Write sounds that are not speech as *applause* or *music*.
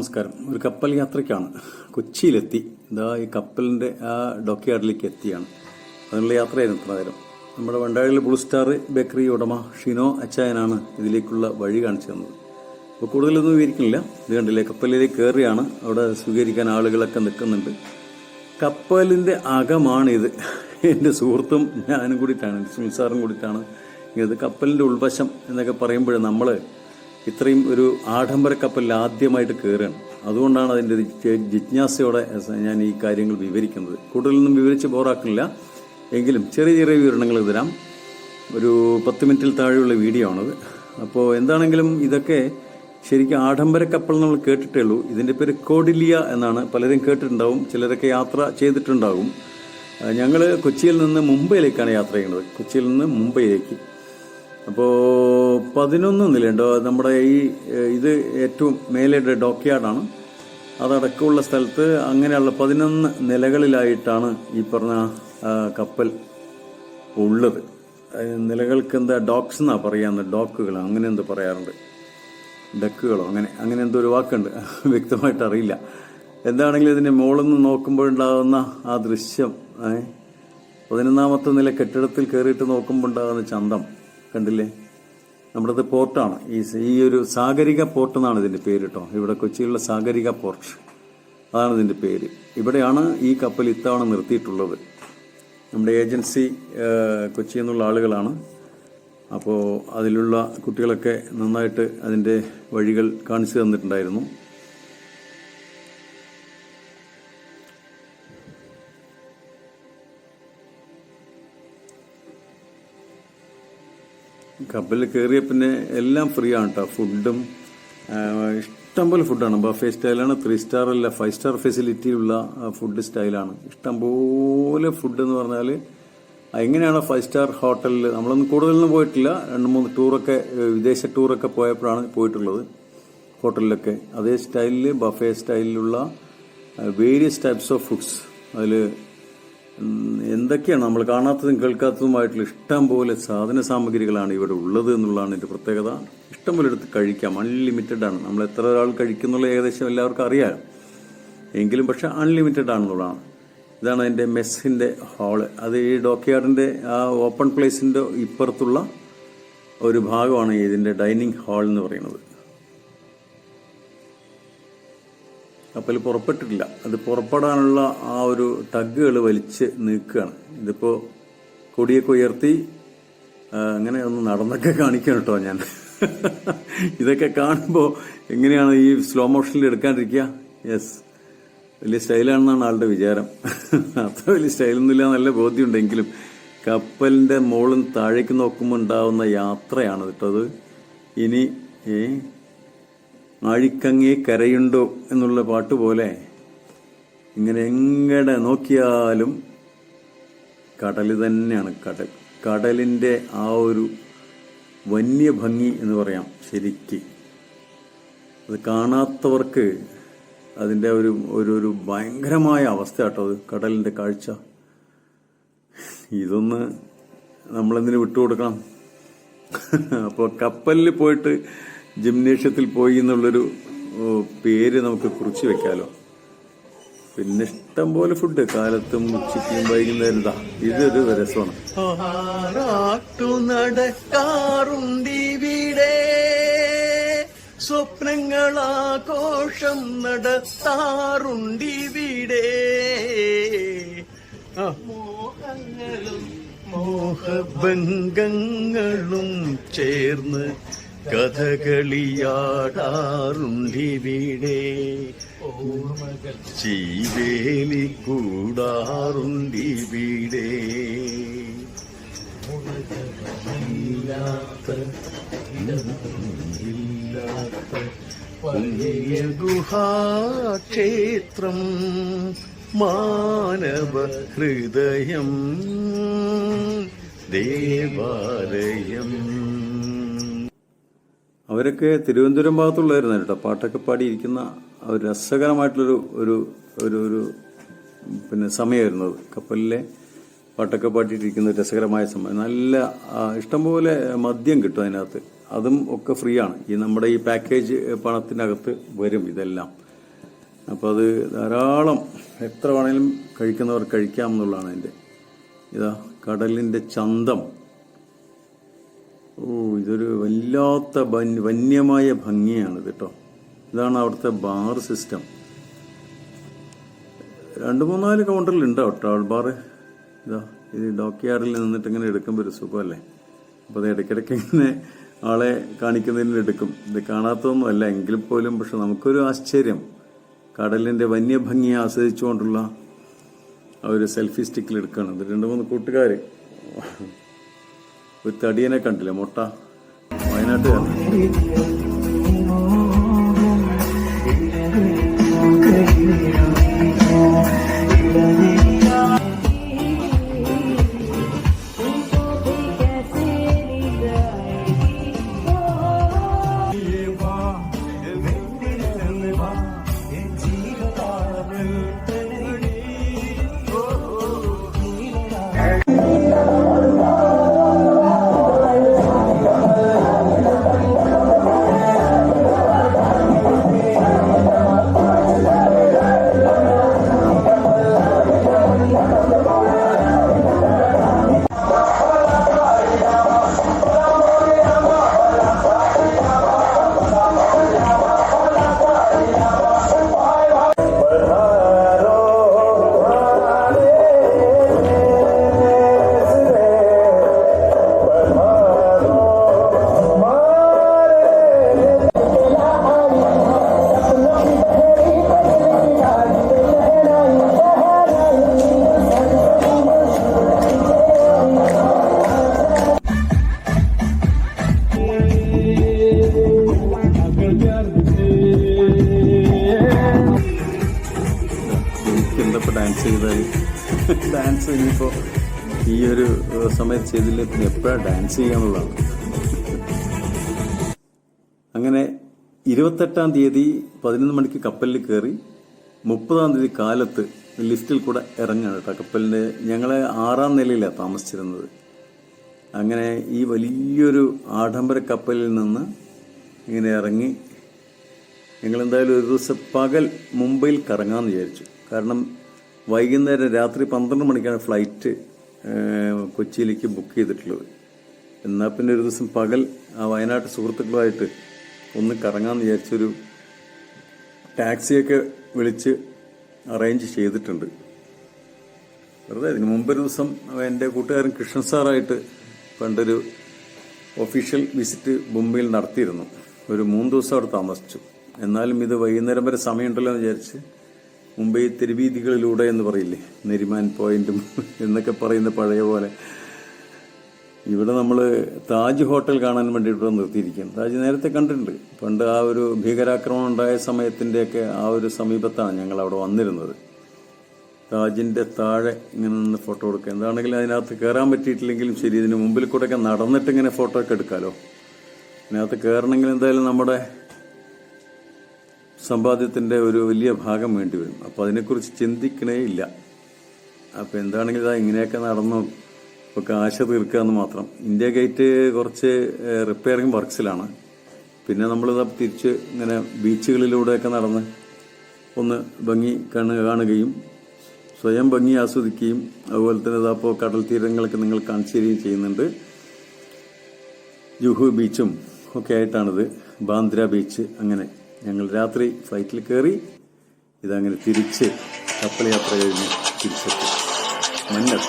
നമസ്കാരം. ഒരു കപ്പൽ യാത്രയ്ക്കാണ്. കൊച്ചിയിലെത്തി. ഇതാ ഈ കപ്പലിന്റെ ആ ഡോക്യാർഡിലേക്ക് എത്തിയാണ്. അതിനുള്ള യാത്രയായിരുന്നു ഇത്ര നേരം. നമ്മുടെ വണ്ടാഴിയിലെ ബ്ലൂ സ്റ്റാർ ബേക്കറി ഉടമ ഷിനോ അച്ചായനാണ് ഇതിലേക്കുള്ള വഴി കാണിച്ചു തന്നത്. അപ്പോൾ കൂടുതലൊന്നും വിവരിക്കുന്നില്ല. ഇത് കണ്ടില്ലേ കപ്പലിലേക്ക് കയറിയാണ്. അവിടെ സ്വീകരിക്കാൻ ആളുകളൊക്കെ നിൽക്കുന്നുണ്ട്. കപ്പലിന്റെ അകമാണിത്. എന്റെ സുഹൃത്തും ഞാനും കൂടിയിട്ടാണ് സുനിൽ സാറും കൂടിയിട്ടാണ്. ഇത് കപ്പലിന്റെ ഉൾവശം എന്നൊക്കെ പറയുമ്പോൾ നമ്മൾ ഇത്രയും ഒരു ആഡംബര കപ്പലിൽ ആദ്യമായിട്ട് കയറുകയാണ് അതുകൊണ്ടാണ് അതിന്റെ ജിജ്ഞാസയോടെ ഞാൻ ഈ കാര്യങ്ങൾ വിവരിക്കുന്നത്. കൂടുതലൊന്നും വിവരിച്ച് ബോറാക്കുന്നില്ല. എങ്കിലും ചെറിയ ചെറിയ വിവരണങ്ങൾ തരാം. ഒരു പത്ത് മിനിറ്റിൽ താഴെയുള്ള വീഡിയോ ആണത്. അപ്പോൾ എന്താണെങ്കിലും ഇതൊക്കെ ശരിക്കും ആഡംബര കപ്പൽ നമ്മൾ കേട്ടിട്ടേ ഉള്ളൂ. ഇതിന്റെ പേര് കോഡിലിയ എന്നാണ്. പലരും കേട്ടിട്ടുണ്ടാവും. ചിലരൊക്കെ യാത്ര ചെയ്തിട്ടുണ്ടാകും ഞങ്ങൾ കൊച്ചിയിൽ നിന്ന് മുംബൈയിലേക്കാണ് യാത്ര ചെയ്യുന്നത്. കൊച്ചിയിൽ നിന്ന് മുംബൈയിലേക്ക്. അപ്പോൾ പതിനൊന്ന് നിലയുണ്ട് നമ്മുടെ ഈ ഇത് ഏറ്റവും മേലെ ഡോക്യാർഡാണ് അതടക്കമുള്ള സ്ഥലത്ത് അങ്ങനെയുള്ള പതിനൊന്ന് നിലകളിലായിട്ടാണ് ഈ പറഞ്ഞ കപ്പൽ ഉള്ളത്. നിലകൾക്ക് എന്താ ഡോക്സ് എന്നാ പറയാന്ന് ഡോക്കുകൾ അങ്ങനെ എന്തോ പറയാറുണ്ട്. ഡക്കുകളോ അങ്ങനെ അങ്ങനെ എന്തോ ഒരു വാക്കുണ്ട്. *laughs* വ്യക്തമായിട്ട് അറിയില്ല. എന്താണെങ്കിലും ഇതിന്റെ മുകളിൽ നിന്ന് നോക്കുമ്പോഴുണ്ടാകുന്ന ആ ദൃശ്യം പതിനൊന്നാമത്തെ നില കെട്ടിടത്തിൽ കയറിയിട്ട് നോക്കുമ്പോൾ ഉണ്ടാകുന്ന ചന്തം. കണ്ടില്ലേ? നമ്മുടെ പോർട്ടാണ്. ഈ ഈ ഒരു സാഗരിക പോർട്ട് എന്നാണ് ഇതിന്റെ പേര് കേട്ടോ ഇവിടെ കൊച്ചിയിലുള്ള സാഗരിക പോർട്ട്. അതാണ് ഇതിന്റെ പേര്. ഇവിടെയാണ് ഈ കപ്പൽ ഇത്തവണ നിർത്തിയിട്ടുള്ളത്. നമ്മുടെ ഏജൻസി കൊച്ചി എന്നുള്ള ആളുകളാണ്. അപ്പോൾ അതിലുള്ള കുട്ടികളൊക്കെ നന്നായിട്ട് അതിന്റെ വഴികൾ കാണിച്ചു തന്നിട്ടുണ്ടായിരുന്നു. കപ്പലിൽ കയറിയ പിന്നെ എല്ലാം ഫ്രീ ആണ് കേട്ടോ ഫുഡും ഇഷ്ടംപോലെ ഫുഡാണ് ബഫേ സ്റ്റൈലാണ് ത്രീ സ്റ്റാർ അല്ല ഫൈവ് സ്റ്റാർ ഫെസിലിറ്റി ഉള്ള ഫുഡ് സ്റ്റൈലാണ് ഇഷ്ടംപോലെ ഫുഡ് എന്ന് പറഞ്ഞാൽ എങ്ങനെയാണ് ഫൈവ് സ്റ്റാർ ഹോട്ടലിൽ നമ്മളൊന്നും കൂടുതലൊന്നും പോയിട്ടില്ല. രണ്ട് മൂന്ന് ടൂറൊക്കെ വിദേശ ടൂറൊക്കെ പോയപ്പോഴാണ് പോയിട്ടുള്ളത് ഹോട്ടലിലൊക്കെ. അതേ സ്റ്റൈലിൽ ബഫേ സ്റ്റൈലിലുള്ള വേരിയസ് ടൈപ്സ് ഓഫ് ഫുഡ്സ് അതിൽ എന്തൊക്കെയാണ് നമ്മൾ കാണാത്തതും കേൾക്കാത്തതുമായിട്ടുള്ള ഇഷ്ടം പോലെ സാധന സാമഗ്രികളാണ് ഇവിടെ ഉള്ളത് എന്നുള്ളതാണ് ഇതിന്റെ പ്രത്യേകത. ഇഷ്ടം പോലെ എടുത്ത് കഴിക്കാം. അൺലിമിറ്റഡ് ആണ്. നമ്മൾ എത്ര ഒരാൾ കഴിക്കുന്നുള്ള ഏകദേശം എല്ലാവർക്കും അറിയാം. എങ്കിലും പക്ഷെ അൺലിമിറ്റഡ് ആണെന്നുള്ളതാണ്. ഇതാണ് അതിന്റെ മെസ്സിന്റെ ഹാൾ. അത് ഈ ഡോക്യാർഡിന്റെ ആ ഓപ്പൺ പ്ലേസിന്റെ ഇപ്പുറത്തുള്ള ഒരു ഭാഗമാണ് ഇതിന്റെ ഡൈനിങ് ഹാൾ എന്ന് പറയുന്നത്. കപ്പൽ പുറപ്പെട്ടിട്ടില്ല. അത് പുറപ്പെടാനുള്ള ആ ഒരു ടഗുകൾ വലിച്ച് നീക്കുകയാണ്. ഇതിപ്പോൾ കൊടിയൊക്കെ ഉയർത്തി അങ്ങനെ ഒന്ന് നടന്നൊക്കെ കാണിക്കണം കേട്ടോ ഞാൻ. ഇതൊക്കെ കാണുമ്പോൾ എങ്ങനെയാണ് ഈ സ്ലോ മോഷനിൽ എടുക്കാണ്ടിരിക്കുക? യെസ് വലിയ സ്റ്റൈലാണെന്നാണ് ആളുടെ വിചാരം. അത്ര വലിയ സ്റ്റൈലൊന്നുമില്ല നല്ല ബോധ്യമുണ്ടെങ്കിലും കപ്പലിന്റെ മുകളിൽ താഴേക്ക് നോക്കുമ്പോൾ ഉണ്ടാവുന്ന യാത്രയാണ് കേട്ടോ അത്. ഇനി ആഴിക്കങ്ങേ കരയുണ്ടോ എന്നുള്ള പാട്ട് പോലെ ഇങ്ങനെ എങ്ങടെ നോക്കിയാലും കടൽ തന്നെയാണ് കടൽ. കടലിന്റെ ആ ഒരു വന്യഭംഗി എന്ന് പറയാം ശരിക്ക്. അത് കാണാത്തവർക്ക് അതിന്റെ ഒരു ഒരു ഒരു ഭയങ്കരമായ അവസ്ഥ കേട്ടോ അത് കടലിന്റെ കാഴ്ച. ഇതൊന്ന് നമ്മളെന്തിനു വിട്ടുകൊടുക്കണം? അപ്പോൾ കപ്പലിൽ പോയിട്ട് ജിംനേഷ്യത്തിൽ പോയി എന്നുള്ളൊരു പേര് നമുക്ക് കുറിച്ച് വെക്കാലോ. പിന്നെ ഇഷ്ടം പോലെ ഫുഡ് കാലത്തും ഉച്ചയ്ക്കും വൈകുന്നേരം ഇതാ ഇതൊരു രസമാണ്. നടക്കാറുണ്ടിവിടെ സ്വപ്നങ്ങളാഘോഷം നടത്താറുണ്ടിവിടെ. മോഹങ്ങളും മോഹഭംഗങ്ങളും ചേർന്ന് കഥകളിയാടാറുണ്ടിവിടെ. ചീവേലി കൂടാറുണ്ടിവിടെ. ഗുഹാക്ഷേത്രം മാനവ ഹൃദയം ദേവാലയം. അവരൊക്കെ തിരുവനന്തപുരം ഭാഗത്തുള്ളവരുന്ന കേട്ടോ. പാട്ടൊക്കെ പാടിയിരിക്കുന്ന ഒരു രസകരമായിട്ടുള്ളൊരു ഒരു ഒരു ഒരു പിന്നെ സമയമായിരുന്നു കപ്പലിലെ പാട്ടൊക്കെ പാട്ടിയിട്ടിരിക്കുന്ന രസകരമായ സമയം. നല്ല ഇഷ്ടംപോലെ മദ്യം കിട്ടും അതിനകത്ത്. അതും ഒക്കെ ഫ്രീ ആണ്. ഈ നമ്മുടെ ഈ പാക്കേജ് പണത്തിനകത്ത് വരും ഇതെല്ലാം. അപ്പോൾ അത് ധാരാളം എത്ര വേണേലും കഴിക്കുന്നവർ കഴിക്കാം എന്നുള്ളതാണ് അതിന്റെ ഇതാ കടലിന്റെ ചന്തം. ഓ ഇതൊരു വല്ലാത്ത വന്യമായ ഭംഗിയാണ് കേട്ടോ ഇതാണ് അവിടുത്തെ ബാർ സിസ്റ്റം. രണ്ട് മൂന്നാൽ കൗണ്ടറിലുണ്ട് കേട്ടോ ബാർ. ഇതാ ഇത് ഡോക്യാർഡിൽ നിന്നിട്ട് ഇങ്ങനെ എടുക്കുമ്പോൾ ഒരു സുഖമല്ലേ? അപ്പോൾ അത് ഇടയ്ക്കിടയ്ക്ക് ഇങ്ങനെ ആളെ കാണിക്കുന്നതിന് എടുക്കും. ഇത് കാണാത്തതൊന്നും അല്ല എങ്കിൽ പോലും പക്ഷെ നമുക്കൊരു ആശ്ചര്യം. കടലിന്റെ വന്യഭംഗി ആസ്വദിച്ചുകൊണ്ടുള്ള ആ ഒരു സെൽഫി സ്റ്റിക്കിൽ എടുക്കുകയാണ് രണ്ട് മൂന്ന് കൂട്ടുകാർ ഒരു തടിയനെ കണ്ടില്ലേ മുട്ട വയനാട്ടുകാരൻ എനിക്കെന്തപ്പോൾ ഡാൻസ് ഇനിയിപ്പോൾ ഈ ഒരു സമയത്ത് ചെയ്തില്ലേ പിന്നെ എപ്പോഴാണ് ഡാൻസ് ചെയ്യാന്നുള്ളതാണ്. അങ്ങനെ ഇരുപത്തെട്ടാം തീയതി പതിനൊന്ന് മണിക്ക് കപ്പലിൽ കയറി മുപ്പതാം തീയതി കാലത്ത് ലിഫ്റ്റിൽ കൂടെ ഇറങ്ങാണ് കേട്ടോ കപ്പലിന്റെ ഞങ്ങൾ ആറാം നിലയിലാണ് താമസിച്ചിരുന്നത്. അങ്ങനെ ഈ വലിയൊരു ആഡംബര കപ്പലിൽ നിന്ന് ഇങ്ങനെ ഇറങ്ങി ഞങ്ങൾ എന്തായാലും ഒരു ദിവസം പകൽ മുംബൈയിൽ കറങ്ങാമെന്ന് വിചാരിച്ചു. കാരണം വൈകുന്നേരം രാത്രി പന്ത്രണ്ട് മണിക്കാണ് ഫ്ലൈറ്റ് കൊച്ചിയിലേക്ക് ബുക്ക് ചെയ്തിട്ടുള്ളത്. എന്നാൽ പിന്നെ ഒരു ദിവസം പകൽ ആ വയനാട്ട് സുഹൃത്തുക്കളുമായിട്ട് ഒന്ന് കറങ്ങാമെന്ന് വിചാരിച്ചൊരു ടാക്സിയൊക്കെ വിളിച്ച് അറേഞ്ച് ചെയ്തിട്ടുണ്ട്. വെറുതെ ഇതിനു മുമ്പൊരു ദിവസം എന്റെ കൂട്ടുകാരൻ കൃഷ്ണൻ സാറായിട്ട് പണ്ടൊരു ഒഫീഷ്യൽ വിസിറ്റ് മുംബൈയിൽ നടത്തിയിരുന്നു. ഒരു മൂന്ന് ദിവസം അവിടെ താമസിച്ചു. എന്നാലും ഇത് വൈകുന്നേരം വരെ സമയമുണ്ടല്ലോ എന്ന് വിചാരിച്ച് മുംബൈ തെരുവീതികളിലൂടെ എന്ന് പറയില്ലേ? നെരിമാൻ പോയിന്റും എന്നൊക്കെ പറയുന്ന പഴയ പോലെ. ഇവിടെ നമ്മൾ താജ് ഹോട്ടൽ കാണാൻ വേണ്ടിയിട്ട് നിർത്തിയിരിക്കുകയാണ്. താജ് നേരത്തെ കണ്ടിട്ടുണ്ട്. പണ്ട് ആ ഒരു ഭീകരാക്രമണം ഉണ്ടായ സമയത്തിന്റെയൊക്കെ ആ ഒരു സമീപത്താണ് ഞങ്ങൾ അവിടെ വന്നിരുന്നത്. താജിന്റെ താഴെ ഇങ്ങനെ നിന്ന് ഫോട്ടോ എടുക്കുക. എന്താണെങ്കിലും അതിനകത്ത് കയറാൻ പറ്റിയിട്ടില്ലെങ്കിലും ശരി ഇതിന് മുമ്പിൽ കൂടെ ഒക്കെ നടന്നിട്ട് ഇങ്ങനെ ഫോട്ടോ ഒക്കെ എടുക്കാമല്ലോ അതിനകത്ത് കയറണമെങ്കിൽ എന്തായാലും നമ്മുടെ സമ്പാദ്യത്തിന്റെ ഒരു വലിയ ഭാഗം വേണ്ടി വരും. അപ്പോൾ അതിനെക്കുറിച്ച് ചിന്തിക്കണേ ഇല്ല. അപ്പോൾ എന്താണെങ്കിലും ഇതാ ഇങ്ങനെയൊക്കെ നടന്നു ഒക്കെ ആശ തീർക്കുക എന്ന് മാത്രം. ഇന്ത്യ ഗേറ്റ് കുറച്ച് റിപ്പയറിംഗ് വർക്ക്സിലാണ് പിന്നെ നമ്മളിതാ തിരിച്ച് ഇങ്ങനെ ബീച്ചുകളിലൂടെയൊക്കെ നടന്ന് ഒന്ന് ഭംഗി കണ്ണ് കാണുകയും സ്വയം ഭംഗി ആസ്വദിക്കുകയും അതുപോലെ തന്നെ ഇതാപ്പോൾ കടൽ തീരങ്ങളൊക്കെ നിങ്ങൾ കാണിച്ചു തരികയും ചെയ്യുന്നുണ്ട്. ജുഹു ബീച്ചും ഒക്കെ ആയിട്ടാണിത്. ബാന്ദ്ര ബീച്ച് അങ്ങനെ. ഞങ്ങൾ രാത്രി ഫ്ലൈറ്റിൽ കയറി ഇതങ്ങനെ തിരിച്ച് കപ്പൽ യാത്ര കഴിഞ്ഞ് തിരിച്ചെത്തി. മഞ്ഞത്ത്